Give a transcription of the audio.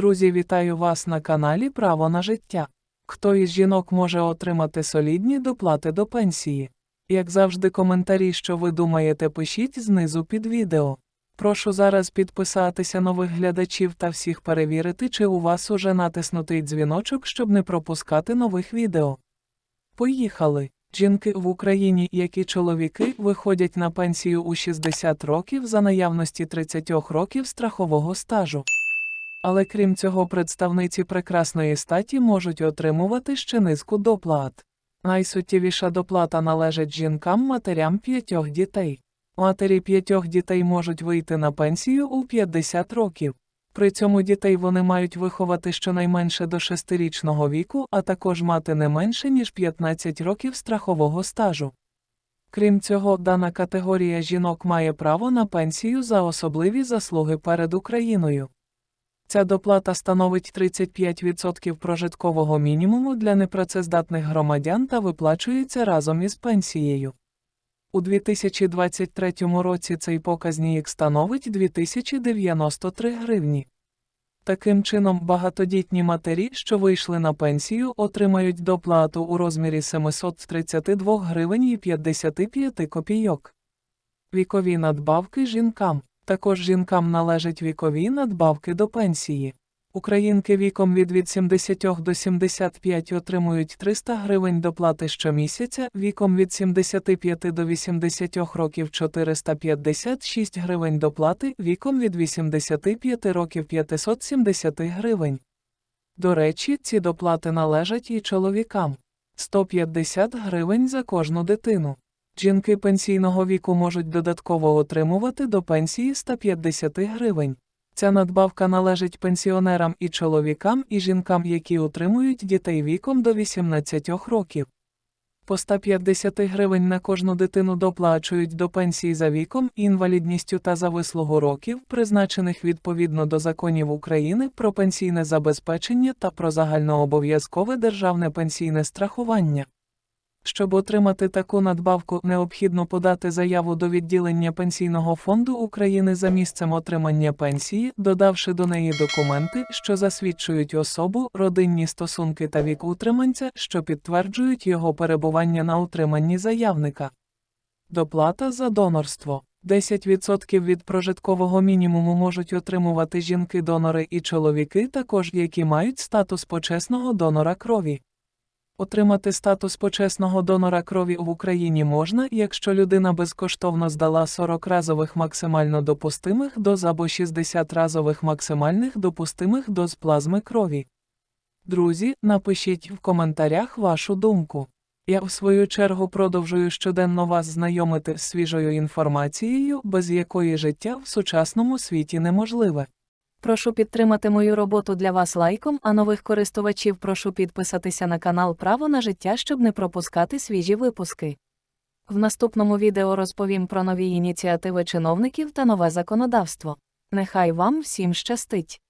Друзі, вітаю вас на каналі Право на життя. Хто із жінок може отримати солідні доплати до пенсії? Як завжди, коментарі, що ви думаєте, пишіть знизу під відео. Прошу зараз підписатися нових глядачів та всіх перевірити, чи у вас уже натиснутий дзвіночок, щоб не пропускати нових відео. Поїхали! Жінки в Україні, як і чоловіки, виходять на пенсію у 60 років за наявності 30 років страхового стажу. Але крім цього, представниці прекрасної статі можуть отримувати ще низку доплат. Найсуттєвіша доплата належить жінкам-матерям п'ятьох дітей. Матері п'ятьох дітей можуть вийти на пенсію у 50 років. При цьому дітей вони мають виховати щонайменше до 6-річного віку, а також мати не менше, ніж 15 років страхового стажу. Крім цього, дана категорія жінок має право на пенсію за особливі заслуги перед Україною. Ця доплата становить 35% прожиткового мінімуму для непрацездатних громадян та виплачується разом із пенсією. У 2023 році цей показник становить 2093 гривні. Таким чином, багатодітні матері, що вийшли на пенсію, отримають доплату у розмірі 732 гривень і 55 копійок. Вікові надбавки жінкам. Також жінкам належать вікові надбавки до пенсії. Українки віком від від 70 до 75 отримують 300 гривень доплати щомісяця, віком від 75 до 80 років 456 гривень доплати, віком від 85 років 570 гривень. До речі, ці доплати належать і чоловікам 150 гривень за кожну дитину. Жінки пенсійного віку можуть додатково отримувати до пенсії 150 гривень. Ця надбавка належить пенсіонерам і чоловікам, і жінкам, які утримують дітей віком до 18 років. По 150 гривень на кожну дитину доплачують до пенсії за віком, інвалідністю та за вислугу років, призначених відповідно до законів України про пенсійне забезпечення та про загальнообов'язкове державне пенсійне страхування. Щоб отримати таку надбавку, необхідно подати заяву до відділення Пенсійного фонду України за місцем отримання пенсії, додавши до неї документи, що засвідчують особу, родинні стосунки та вік утриманця, що підтверджують його перебування на утриманні заявника. Доплата за донорство. 10% від прожиткового мінімуму можуть отримувати жінки-донори і чоловіки, також які мають статус почесного донора крові. Отримати статус почесного донора крові в Україні можна, якщо людина безкоштовно здала 40 разових максимально допустимих доз або 60 разових максимальних допустимих доз плазми крові. Друзі, напишіть в коментарях вашу думку. Я в свою чергу продовжую щоденно вас знайомити з свіжою інформацією, без якої життя в сучасному світі неможливе. Прошу підтримати мою роботу для вас лайком, а нових користувачів прошу підписатися на канал Право на життя, щоб не пропускати свіжі випуски. В наступному відео розповім про нові ініціативи чиновників та нове законодавство. Нехай вам всім щастить!